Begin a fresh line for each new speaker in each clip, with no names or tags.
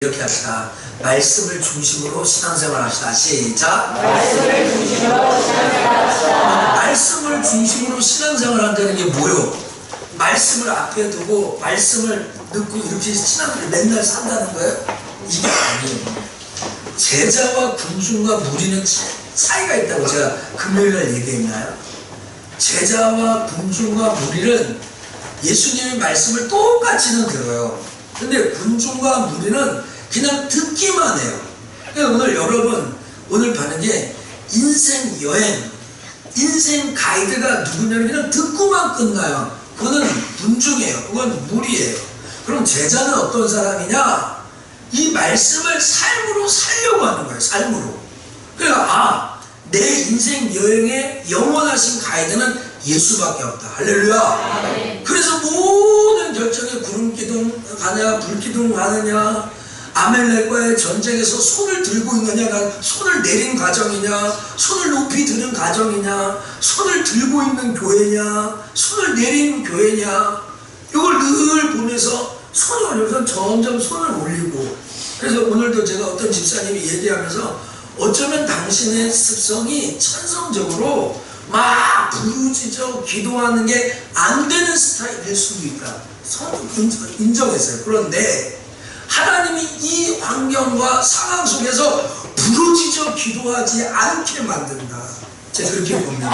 이렇게 합시다. 말씀을 중심으로 신앙생활 합시다. 시작.
말씀을 중심으로 신앙생활 합시다.
말씀을 중심으로 신앙생활 한다는 게 뭐요? 말씀을 앞에 두고 말씀을 듣고 이렇게 신앙을 맨날 산다는 거예요? 이게 아니에요. 제자와 군중과 무리는 차- 차이가 있다고 제가 금요일날 얘기했나요? 제자와 군중과 무리는 예수님의 말씀을 똑같이는 들어요. 근데 군중과 무리는 그냥 듣기만 해요. 그러니까 오늘 여러분 오늘 받는 게 인생 여행, 인생 가이드가 누구냐면 그냥 듣고만 끝나요. 그거는 군중이에요. 그건 무리예요. 그럼 제자는 어떤 사람이냐? 이 말씀을 삶으로 살려고 하는 거예요. 삶으로. 그러니까 아, 내 인생 여행의 영원하신 가이드는 예수밖에 없다. 할렐루야. 그래서 모든 결정에 구름 기둥 가느냐, 불 기둥 가느냐, 아멜렉과의 전쟁에서 손을 들고 있느냐, 난 손을 내린 가정이냐, 손을 높이 드는 가정이냐, 손을 들고 있는 교회냐, 손을 내린 교회냐, 이걸 늘 보면서 손이 올려서 점점 손을 올리고, 그래서 오늘도 제가 어떤 집사님이 얘기하면서 어쩌면 당신의 습성이 천성적으로 막 부르짖어 기도하는 게 안 되는 스타일일 수도 있다. 성도 인정- 인정했어요. 그런데 하나님이 이 환경과 상황 속에서 부르짖어 기도하지 않게 만든다. 제가 그렇게 봅니다.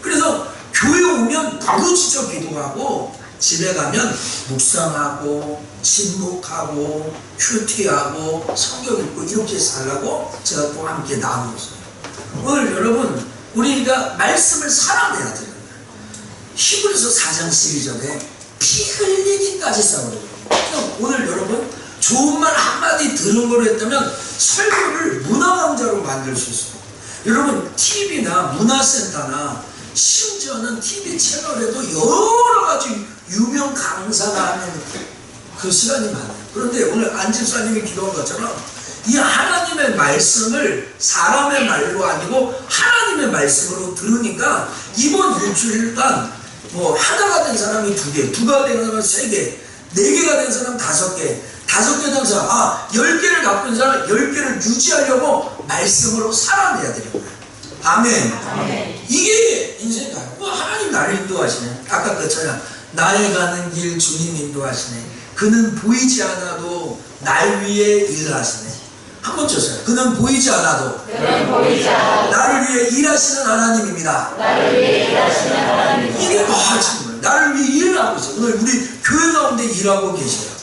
그래서 교회 오면 부르짖어 기도하고 집에 가면 묵상하고 침묵하고 큐티하고 성경 읽고 이렇게 살라고 제가 또 함께 나누었어요. 오늘 여러분 우리가 말씀을 사랑해야 돼요. 히브리서 4장 12절에 피 흘리기까지 싸우래요. 그러니까 오늘 여러분 좋은 말 한마디 들은 거로 했다면 설교를 문화강좌로 만들 수 있어요. 여러분 TV나 문화센터나 심지어는 TV 채널에도 여러 가지 유명 강사가 하는 그 시간이 많아요. 그런데 오늘 안집사님이 기도한 것처럼 이 하나님의 말씀을 사람의 말로 아니고 하나님의 말씀으로 들으니까 이번 일주일간 뭐 하나가 된 사람이 두 개, 두가 된 사람은 세 개, 네 개가 된 사람 다섯 개, 다섯 개된 사람, 아, 열 개를 갖고 있는 사람 열 개를 유지하려고 말씀으로 살아내야 되는. 아멘.
아멘.
이게 인생이다. 뭐 하나님 나를 인도하시네. 아까 그 찬양 나의 가는 길 주님 인도하시네. 그는 보이지 않아도 날 위해 일하시네. 한번 쳤어요. 그는 보이지 않아도
그는 보이지 않아
나를 위해 일하시는 하나님입니다.
나를 위해 일하시는 하나님.
이게 아 정말 나를 위해 일을 하고 있어요. 오늘 우리 교회 가운데 일하고 계세요.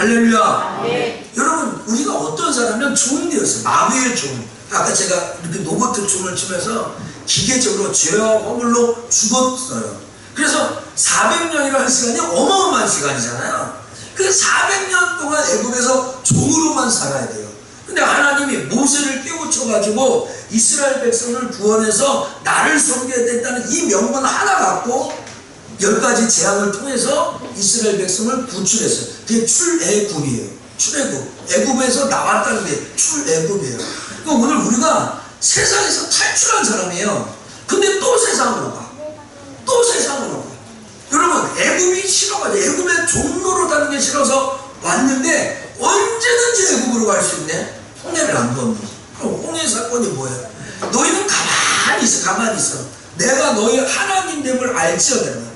할렐루야.
네.
여러분 우리가 어떤 사람은 종되었어요. 마귀의 종. 아까 제가 이렇게 노버트 춤을 추면서 기계적으로 죄와 허물로 죽었어요. 그래서 400년이라는 시간이 어마어마한 시간이잖아요. 그 400년 동안 애굽에서 종으로만 살아야 돼요. 근데 하나님이 모세를 깨우쳐가지고 이스라엘 백성을 구원해서 나를 섬겨야 된다는 이 명분 하나 갖고 열 가지 재앙을 통해서 이스라엘 백성을 구출했어요. 그게 출애굽이에요. 출애굽. 애굽에서 나왔다는 게 출애굽이에요. 그러니까 오늘 우리가 세상에서 탈출한 사람이에요. 근데 또 세상으로 가. 또 세상으로 가. 여러분 애굽이 싫어가지고 애굽의 종로로 가는 게 싫어서 왔는데 언제든지 애굽으로 갈 수 있네. 홍해를 안 건너. 그럼 홍해 사건이 뭐예요? 너희는 가만히 있어, 가만히 있어. 내가 너희 하나님됨을 알지어다.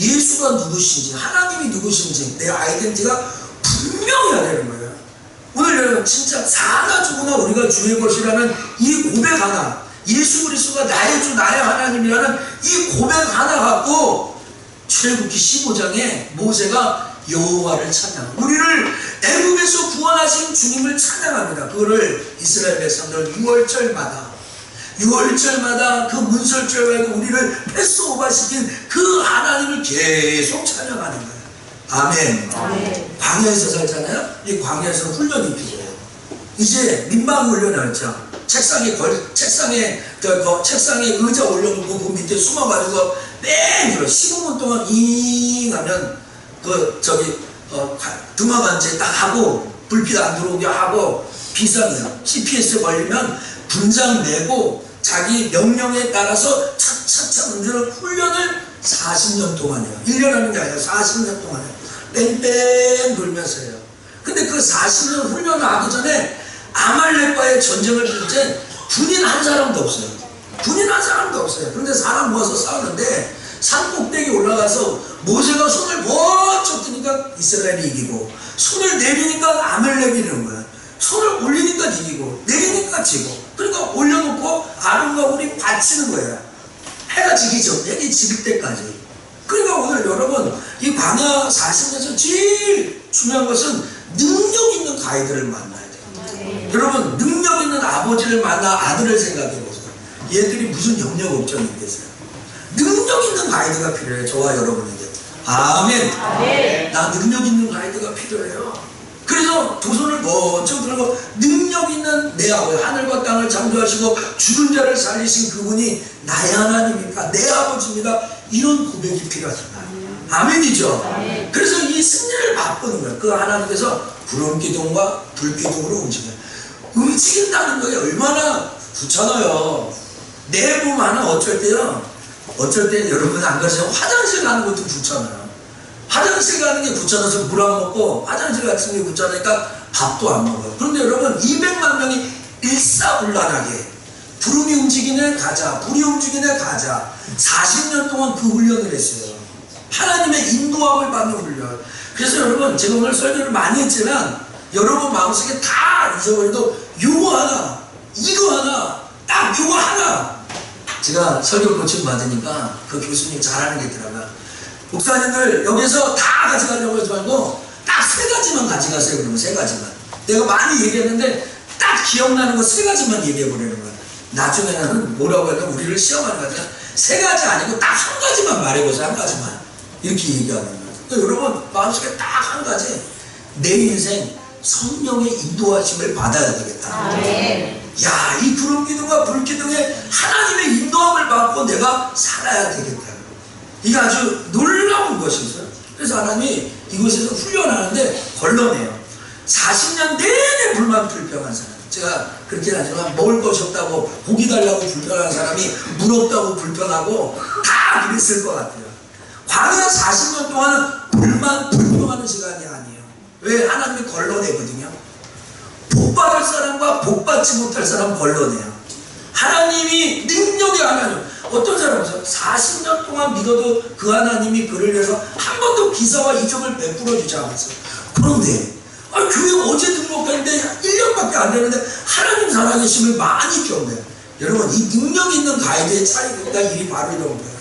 예수가 누구신지, 하나님이 누구신지, 내 아이덴티가 분명해야 되는 거예요. 오늘 여러분 진짜 사가지고나 우리가 주의 것이라는 이 고백 하나, 예수 그리스도가 나의 주, 나의 하나님이라는 이 고백 하나 갖고 출애굽기 15장에 모세가 여호와를 찬양. 우리를 애굽에서 구원하신 주님을 찬양합니다. 그거를 이스라엘 백성들 6월절마다 6월절마다 그 문설절 말고 우리를 패스오버시킨 그 하나님을 계속 찬양하는 거예요. 아멘.
아멘.
광야에서 살잖아요. 이 광야에서 훈련이 필요해요. 이제 민방 훈련하죠. 책상에 걸 책상에 저, 그 책상에 의자 올려놓고 그 밑에 숨어가지고 맨 들어 15분 동안 잉 하면 그 저기 어, 등화 관제 딱 하고 불빛 안 들어오게 하고 비상이요. CPS 걸리면 분장 내고 자기 명령에 따라서 차차차 운전을 훈련을 40년 동안 해요. 1년 하는 게 아니라 40년 동안 해요. 뺑뺑 돌면서 해요. 근데 그 40년 훈련을 하기 전에 아말렉과의 전쟁을 펼때 군인 한 사람도 없어요. 군인 한 사람도 없어요. 그런데 사람 모아서 싸우는데 산 꼭대기 올라가서 모세가 손을 번쩍 드니까 이스라엘이 이기고 손을 내리니까 아말렉이 이는 거야. 손을 올리니까 이기고 내리니까 지고 그러니까 올려놓고 아론과 우리 받치는 거야. 해가 지기 전, 해가 지길 때까지. 그러니까 오늘 여러분 이 광야 40년에서 제일 중요한 것은 능력 있는 가이드를 만나야 돼요. 여러분 능력 있는 아버지를 만나 아들을 생각해 보세요. 얘들이 무슨 영역 업종이 있겠어요? 능력 있는 가이드가 필요해요. 저와 여러분에게. 아멘.
아멘.
나 능력 있는 가이드가 필요해요. 그래서 두 손을 번쩍 들고 능력 있는 내 아버지 하늘과 땅을 창조하시고 죽은 자를 살리신 그분이 나의 하나님입니까? 내 아버지입니다. 이런 고백이 필요하잖아요. 아멘이죠.
아멘.
그래서 이 승리를 맛보는 거예요. 그 하나님께서 구름 기둥과 불 기둥으로 움직여요. 움직인다는 거에 얼마나 좋잖아요. 내 몸 하나 어쩔 때요. 어쩔 때 여러분 안 그러세요? 화장실 가는 것도 좋잖아요. 화장실 가는 게 귀찮아서 물 안 먹고 화장실 같은 게 귀찮으니까 밥도 안 먹어요. 그런데 여러분 200만 명이 일사불란하게 구름이 움직이네 가자 불이 움직이네 가자 40년 동안 그 훈련을 했어요. 하나님의 인도함을 받는 훈련. 그래서 여러분 제가 오늘 설교를 많이 했지만 여러분 마음속에 다 잊어버려도 요거 하나 이거 하나 딱 요거 하나 제가 설교 코칭 받으니까 그 교수님 잘하는 게 있더라고요. 목사님들 여기서 다 가져가려고 하지 말고 딱 세 가지만 가져가세요. 그러면 세 가지만. 내가 많이 얘기했는데 딱 기억나는 거 세 가지만 얘기해 보려는 거야. 나중에는 뭐라고 해도 우리를 시험하는 거 같아요. 세 가지 아니고 딱 한 가지만 말해보세요. 한 가지만. 이렇게 얘기하는 거예요. 그러니까 여러분 마음속에 딱 한 가지. 내 인생 성령의 인도하심을 받아야 되겠다.
아멘.
야, 이 구름 기둥과 불 기둥에 하나님의 인도함을 받고 내가 살아야 되겠다. 이게 아주 놀라운 것이죠. 그래서 하나님이 이곳에서 훈련하는데 걸러내요. 40년 내내 불만 불평한 사람. 제가 그렇게 하지만 먹을 것이 없다고 고기 달라고 불평하는 사람이 물 없다고 불평하고 다 그랬을 것 같아요. 광야 40년 동안은 불만 불평하는 시간이 아니에요. 왜 하나님이 걸러내거든요. 복 받을 사람과 복 받지 못할 사람 걸러내요. 하나님이 능력의 하나님. 어떤 사람은 40년 동안 믿어도 그 하나님이 그를 위해서 한 번도 기사와 이적을 베풀어 주지 않았어요. 그런데 아, 교회 어제 등록했는데 1년밖에 안 되는데 하나님 살아계심을 많이 경험해요. 여러분 이 능력 있는 가이드의 차이가 일이 바로 이런 거예요.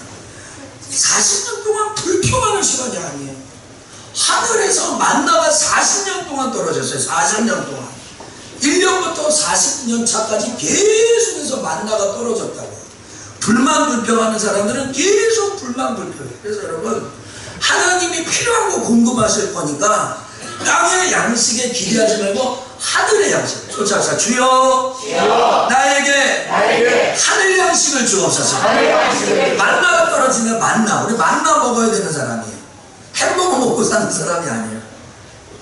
40년 동안 불평하는 시간이 아니에요. 하늘에서 만나가 40년 동안 떨어졌어요. 40년 동안. 1년부터 40년 차까지 계속해서 만나가 떨어졌다고요. 불만 불평하는 사람들은 계속 불만 불평해요. 그래서 여러분, 하나님이 필요한 거 궁금하실 거니까 땅의 양식에 기대하지 말고 하늘의 양식. 쫓아서 주여,
주여
나에게
나에게
하늘 양식을 주옵소서. 만나가 떨어지면 만나. 우리 만나 먹어야 되는 사람이에요. 햄버거 먹고 사는 사람이 아니에요.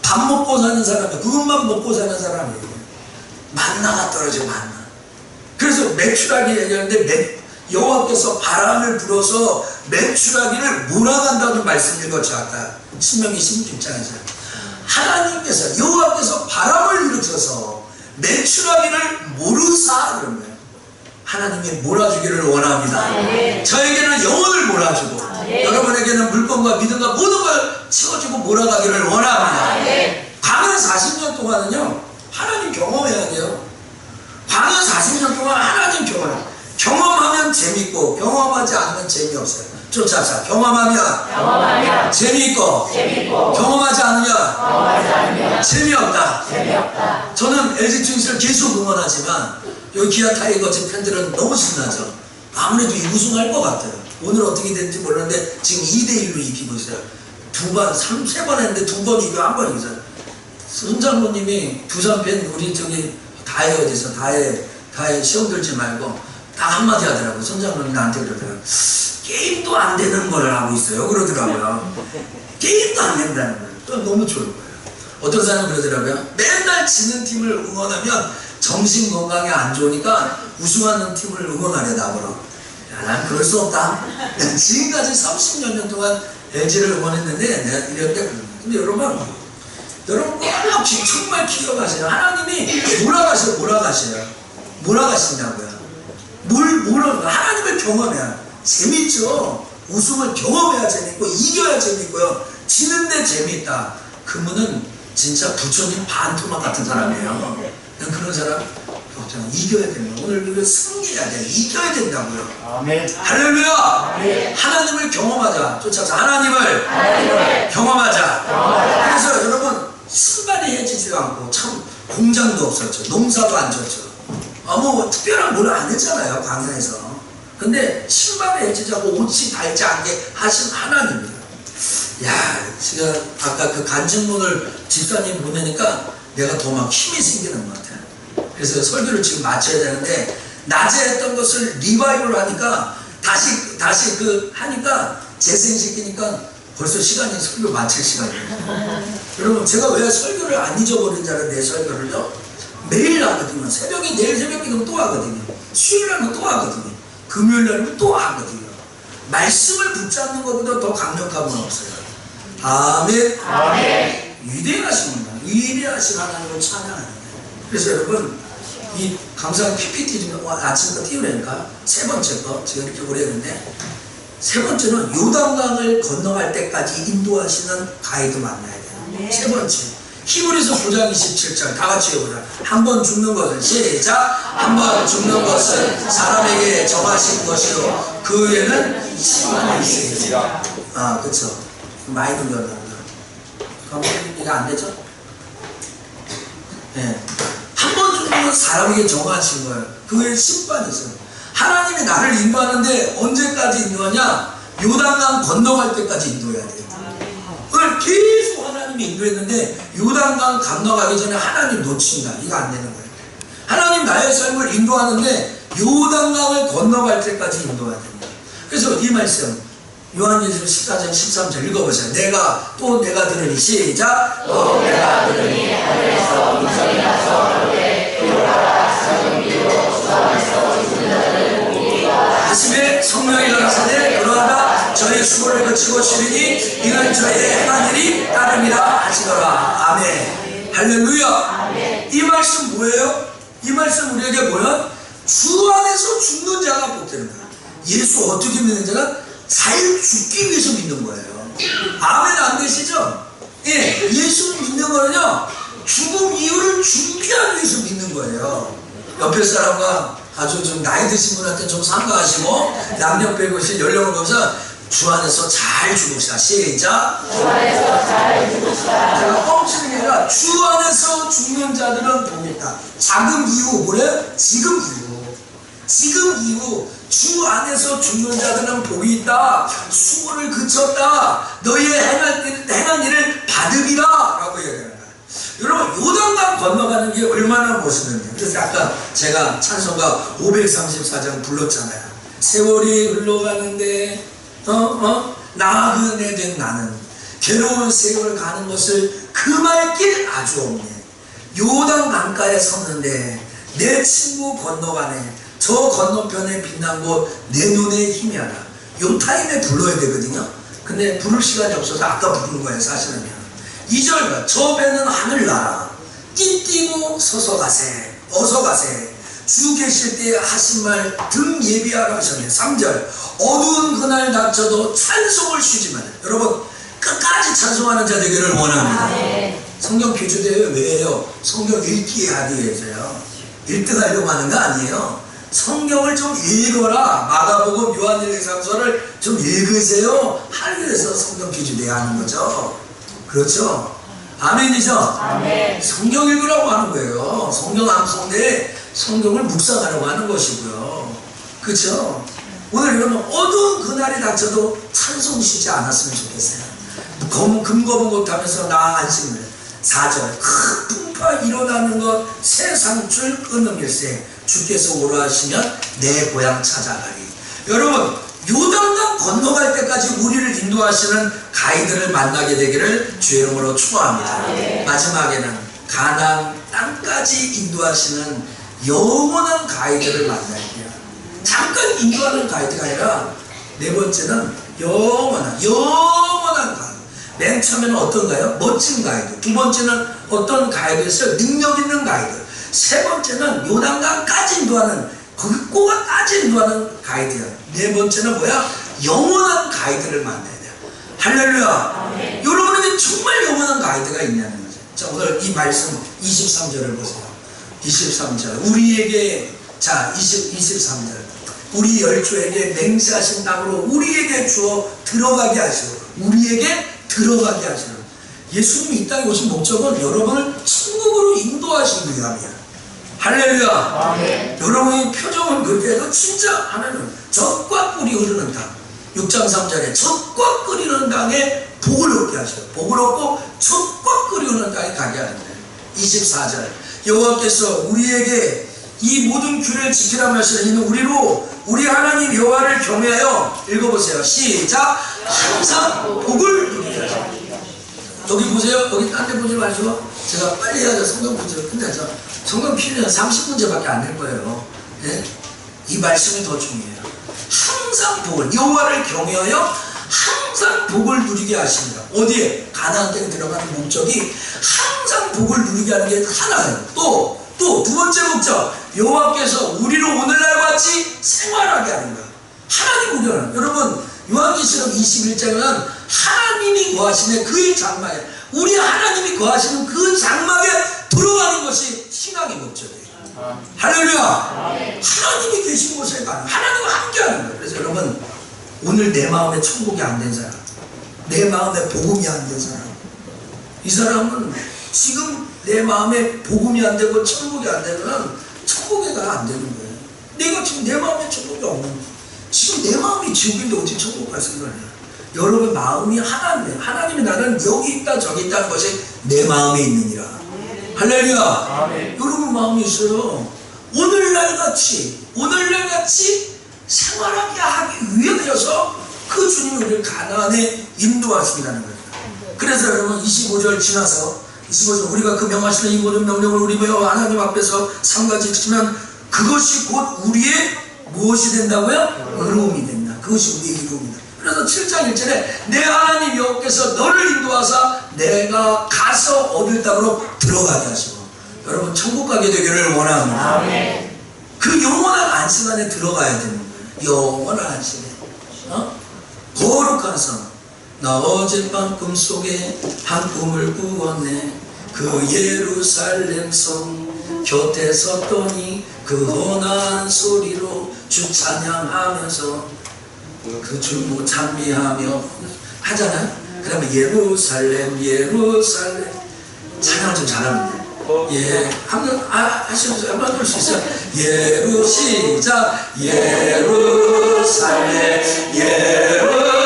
밥 먹고 사는 사람이에요. 그것만 먹고 사는 사람이에요. 만나가 떨어져 만나. 그래서 매출하기 얘기하는데 매- 여호와께서 바람을 불어서 매출하기를 몰아간다는 말씀 읽었죠 아까 신명기 16장에서 하나님께서 여호와께서 바람을 일으켜서 매출하기를 모르사 그런 거예요. 하나님이 몰아주기를 원합니다.
아멘.
저에게는 영혼을 몰아주고
아멘.
여러분에게는 물건과 믿음과 모든 걸 채워주고 몰아가기를 원합니다.
아멘.
광야 40년 동안은요 하나님 경험해야 돼요. 광야 40년 동안 하나님 경험. 경험하면 재밌고 경험하지 않으면 재미없어요. 쫓아서 경험하면
경험하면
재미있고
재밌고
경험하지 않으면
경험하지 않으면
재미없다.
재미없다.
저는 LG 트윈스를 계속 응원하지만 여기 기아 타이거즈 팬들은 너무 신나죠. 아무래도 이 우승할 것 같아요. 오늘 어떻게 되는지 모르는데 지금 2대1로 이기고 있어요. 두 번, 삼, 세번 했는데 두 번 이기고 한 번 이기잖아요. 손 장모님이 두산 팬 우리 저기 다해 어디서 다해 다해 시험 들지 말고 딱 한마디 하더라고요. 손장모님 나한테 그러더라고요. 게임도 안 되는 걸 하고 있어요. 그러더라고요. 게임도 안 된다는 거예요. 또 너무 좋을 거예요. 어떤 사람은 그러더라고요. 맨날 지는 팀을 응원하면 정신 건강에 안 좋으니까 우승하는 팀을 응원하려 나보러. 야, 난 그럴 수 없다. 난 지금까지 30년 년 동안 LG를 응원했는데 내가 때 근데 여러분 여러분 꼭 기- 정말 기억하세요. 하나님이 몰아가셔, 몰아가셔요. 몰아가신다고요. 뭘, 뭐라, 하나님을 경험해야 재밌죠. 우승을 경험해야 재밌고, 이겨야 재밌고요. 지는데 재밌다. 그분은 진짜 부처님 반토막 같은 사람이에요. 난 그런 사람 없잖아. 이겨야 거야. 오늘 이거 승리해야 돼. 이겨야 된다고요.
아멘.
할렐루야! 하나님을 경험하자. 쫓아서 하나님을
하나님을
경험하자. 그래서 여러분 신발이 해지지도 않고 참 공장도 없었죠. 농사도 안 졌죠. 아무 특별한 뭘 안 했잖아요. 광야에서. 근데 신발이 해지지 않고 옷이 닳지 않게 하신 하나님이에요. 야, 제가 아까 그 간증문을 집사님 보내니까 내가 더 막 힘이 생기는 것 같아요. 그래서 설교를 지금 마쳐야 되는데 낮에 했던 것을 리바이벌 하니까 다시 다시 그 하니까 재생시키니까 벌써 시간이 설교 마칠 시간이에요. 여러분 제가 왜 설교를 안 잊어버린 줄 알아요? 내 설교를요? 매일 하거든요. 새벽에 내일 새벽 기도면 또 하거든요. 수요일 날은 또 하거든요. 금요일 날은 또 하거든요. 말씀을 붙잡는 것보다 더 강력한 건 없어요. 아멘.
아멘
위대하신 분, 위대하신 하나님을 찬양하는 그래서 여러분 이 감사한 PPT 좀 아침부터 띄우려니까 세 번째 거 제가 이렇게 오래 했는데 세 번째는 요단강을 건너갈 때까지 인도하시는 가이드 만나야 돼요. 세 번째 히브리서 9장 27절 다 같이 해보자. 한 번 죽는 것은 시작. 한 번 죽는 것은 사람에게 정하신 것이요 그 후에는 시간이 있으리라. 아 그쵸. 많이 돌려놨나. 그럼 이게 안 되죠? 예. 한번 죽는 사람에게 정하신 거예요. 그게 심판이 있어요. 하나님이 나를 인도하는데 언제까지 인도하냐? 요단강 건너갈 때까지 인도해야 돼요. 그걸 계속 하나님이 인도했는데 요단강 건너가기 전에 하나님 놓친다. 이거 안 되는 거예요. 하나님 나의 삶을 인도하는데 요단강을 건너갈 때까지 인도해야 됩니다. 그래서 이 말씀 요한일서 14장 13절 읽어보세요. 내가 또 내가 들으니 시작.
또 내가 들으니 하늘에서 음성이 나서 들어가라 사정비로 수감에서 죽는 자를
성령이 그러하다 저의 수고를 거치고 치르니 이는 저의 행한 일이 따름이라 하시더라. 아멘. 할렐루야. 이 말씀 뭐예요? 이 말씀 우리에게 뭐야? 주 안에서 죽는 자가 복되는 거야. 예수 어떻게 믿는 자가? 잘 죽기 위해서 믿는 거예요. 아멘 안 되시죠? 예, 예수 믿는 거는요 죽음 이후를 준비하기 위해서 믿는 거예요. 옆에 사람과 아주 좀 나이 드신 분한테 좀 삼가하시고 남녀 빼고시 연령을 보면서 주 안에서 잘 죽읍시다. 시작.
주 안에서 잘 죽으시라
제가 뻥치는 게 아니라 주 안에서 죽는 자들은 복이 있다. 자금 이후 뭐래? 지금 이후. 지금 이후 주 안에서 죽는 자들은 복이 있다. 수고를 그쳤다. 너희의 행한, 일- 행한 일을 받으리라. 라고 거야. 여러분 요단강 건너가는 게 얼마나 멋있는지 그래서 아까 제가 찬송가 534장 불렀잖아요 세월이 흘러가는데 어? 어? 나그네 된 나는 괴로운 세월 가는 것을 금할 길 아주 없네. 요단 강가에 섰는데 내 친구 건너가네 저 건너편에 빛난 곳 내 눈에 힘이 하나. 요 타임에 불러야 되거든요. 근데 부를 시간이 없어서 아까 부른 거예요 사실은요 2절 저 배는 하늘나라. 띠띠고 서서 가세 어서 가세 주 계실 때 하신 말 등 예비하라 하셨네 3절 어두운 그날 닥쳐도 찬송을 쉬지 마라 여러분 끝까지 찬송하는 자 되기를 원합니다
아멘
성경 교주대회 왜요? 성경 읽기 하기 위해서요. 1등 하려고 하는 거 아니에요. 성경을 좀 읽어라. 마가복음 요한일서를 좀 읽으세요. 하기 위해서 성경 교주대회 하는 거죠. 그렇죠? 아멘이죠?
아멘
성경 읽으라고 하는 거예요. 성경 암송대 성경을 묵상하라고 하는 것이고요. 그렇죠? 오늘 여러분 어두운 그날이 닥쳐도 찬송 쉬지 않았으면 좋겠어요. 검, 금거분 못하면서 나 안심을 4절 큰 풍파 일어나는 것 세상 줄 끊음일세 주께서 오라 하시면 내 고향 찾아가리 여러분 요단강 건너갈 때까지 우리를 인도하시는 가이드를 만나게 되기를 주의 이름으로 축원합니다 마지막에는 가나안 땅까지 인도하시는 영원한 가이드를 만날게요 잠깐 인도하는 가이드가 아니라 네 번째는 영원한 영원한 가이드 맨 처음에는 어떤가요? 멋진 가이드. 두 번째는 어떤 가이드였어요? 능력 있는 가이드. 세 번째는 요단강까지 인도하는 거기 꼬아까지 인도하는 가이드야. 네 번째는 뭐야? 영원한 가이드를 만나야 돼요. 할렐루야. 여러분에게 정말 영원한 가이드가 있냐는 거죠. 자 오늘 이 말씀 23절을 보세요. 23절. 우리에게 자 20, 23절. 우리 열조에게 맹세하신 땅으로 우리에게 주어 들어가게 하시고 우리에게 들어가게 하시는 예수님이 이 땅에 오신 목적은 여러분을 천국으로 인도하시기 위함이야. 할렐루야. 여러분의 표정은 그렇게 해도 진짜 하나는 젖과 꿀이 흐르는 땅. 6장 3절에 젖과 꿀이 흐르는 땅에 복을 얻게 하셔요 복을 얻고 젖과 꿀이 흐르는 땅에 가게 하는데. 24절 여호와께서 우리에게 이 모든 규례를 지키라 하시는 우리로 우리 하나님 여호와를 경외하여 읽어보세요 시작 항상 복을 누리게 하시라 여기 보세요. 여기 딴 데 보지 마시고 제가 빨리 해야죠. 성경. 근데 저 성경 필요는 30문제밖에 안 될 거예요. 예? 이 말씀이 더 중요해요. 항상 복을 여호와를 경외하여 항상 복을 누리게 하십니다. 어디에? 가나안 땅에 들어가는 목적이 항상 복을 누리게 하는 게 하나예요. 또 또 두 번째 목적 여호와께서 우리를 오늘날 같이 생활하게 하는 거야. 하나님 우려는 여러분 요한계시록 21장은 하나님이 거하시는 그 장막에 우리 하나님이 거하시는 그 장막에 들어가는 것이 신앙의 목적이에요. 할렐루야. 하나님이 계신 곳에 가는 하나님과 함께하는 거예요. 그래서 여러분 오늘 내 마음에 천국이 안 된 사람, 내 마음에 복음이 안 된 사람, 이 사람은 지금 내 마음에 복음이 안 되고 천국이 안 되면 천국에 가 안 되는 거예요. 내가 지금 내 마음에 천국이 없는 거예요. 지금 내 마음이 지옥인데 어떻게 천국 갈 생각이야? 여러분 마음이 하나님이에요. 하나님이 나는 여기 있다 저기 있다는 것이 내 마음에 있느니라. 할렐루야. 여러분 마음이 있어요. 오늘날 같이 오늘날 같이 생활하게 하기 위해서 그 주님이 우리를 가나안에 인도하시기라는 거예요. 그래서 여러분 25절 지나서 25절 우리가 그 명하시는 이 모든 명령을 우리 배워 하나님 앞에서 상가지 지키면 그것이 곧 우리의 무엇이 된다고요? 의로움이 된다. 그것이 우리의 의로움이다. 그래서 7장 1절에 내 하나님 여호께서 너를 인도하사 내가 가서 얻을 땅으로 들어가게 하시고 여러분 천국 가게 되기를 원합니다. 그 영원한 안식 안에 들어가야 거예요. 영원한 안식에. 어? 거룩한 성. 나 어젯밤 꿈속에 한 꿈을 꾸었네. 그 예루살렘 성 곁에 섰더니 그 헌한 소리로 주 찬양하면서 그 주무 찬미하며 하잖아요. 그 다음에 예루살렘 예루살렘 찬양 좀 잘합니다. 예, 한번 아, 하시면서 한번 부를 수 있어요. 예루 시작 예루살렘. 예루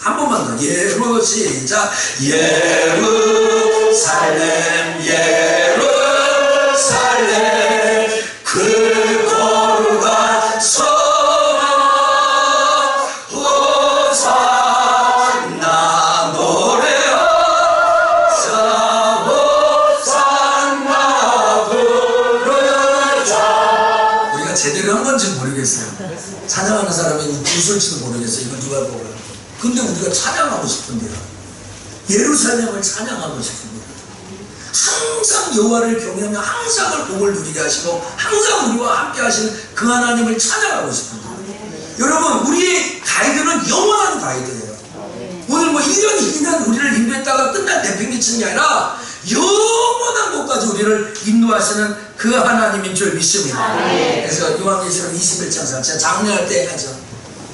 한 번만 더. 예루 시작 예루살렘. 예 근데 우리가 찬양하고 싶은데요 예루살렘을 찬양하고 싶습니다. 항상 여호와를 경외하며 항상 복을 누리게 하시고 항상 우리와 함께 하시는 그 하나님을 찬양하고 싶습니다. 여러분 우리의 가이드는 영원한 가이드예요. 오늘 뭐 1년 2년 우리를 인도했다가 끝난 내팽개치는 게 아니라 영원한 곳까지 우리를 인도하시는 그 하나님인 줄 믿습니다. 그래서 요한계시록 21장 4 제가 장례할 때 가죠.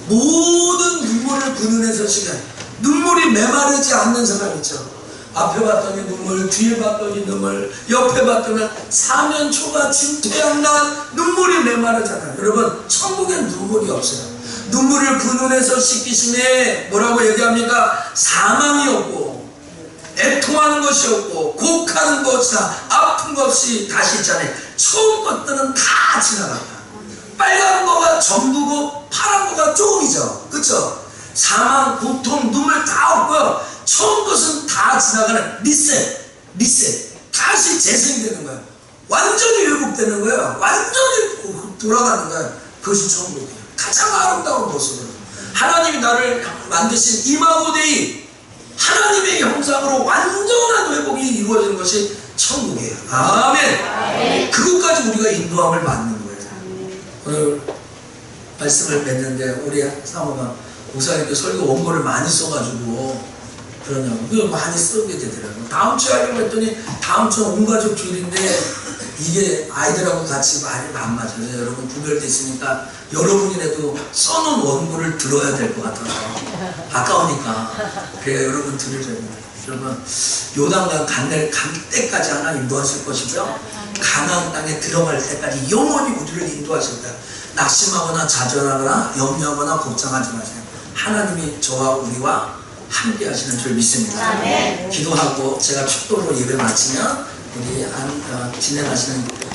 모든 눈물을 그 눈에서 시간 눈물이 메마르지 않는 사람 있죠. 앞에 봤더니 눈물, 뒤에 봤더니 눈물, 옆에 봤더니 사면 초가 진태양난 눈물이 메마르잖아요. 여러분 천국엔 눈물이 없어요. 눈물을 그 눈에서 씻기심에 뭐라고 얘기합니까? 사망이 없고 애통하는 것이 없고 곡하는 것이다 아픈 것 없이 다시 있잖아요. 처음 것들은 다 지나갔다. 빨간 거가 전부고 파란 거가 조금이죠. 그쵸? 사망, 고통, 눈물 다 없고요. 처음 것은 다 지나가는 리셋, 리셋. 다시 재생되는 거예요. 완전히 회복되는 거예요. 완전히 돌아가는 거예요. 그것이 천국이에요. 가장 아름다운 모습으로. 하나님이 나를 만드신 이마고데이 하나님의 형상으로 완전한 회복이 이루어지는 것이 천국이에요. 아멘. 그것까지 우리가 인도함을 받는 거예요. 오늘 말씀을 맺는데 우리 사모가 목사님께 설교 원고를 많이 써가지고 그러냐고 그거 많이 쓰게 되더라고요. 다음 주에 하려고 했더니 다음 주는 온 가족 주일인데 이게 아이들하고 같이 말이 안 맞아요. 여러분 구별됐으니까 여러분이라도 써놓은 원고를 들어야 될 것 같아서 아까우니까 그래야 여러분 들으려고 여러분 요단강 간날 갈 때까지 하나님 인도하실 것이고요 가나안 땅에 들어갈 때까지 영원히 우리를 거예요 낙심하거나 좌절하거나 염려하거나 걱정하지 마세요. 하나님이 저와 우리와 함께 하시는 줄 믿습니다.
아멘.
기도하고 제가 축도로 예배 마치면 우리 안, 어, 진행하시는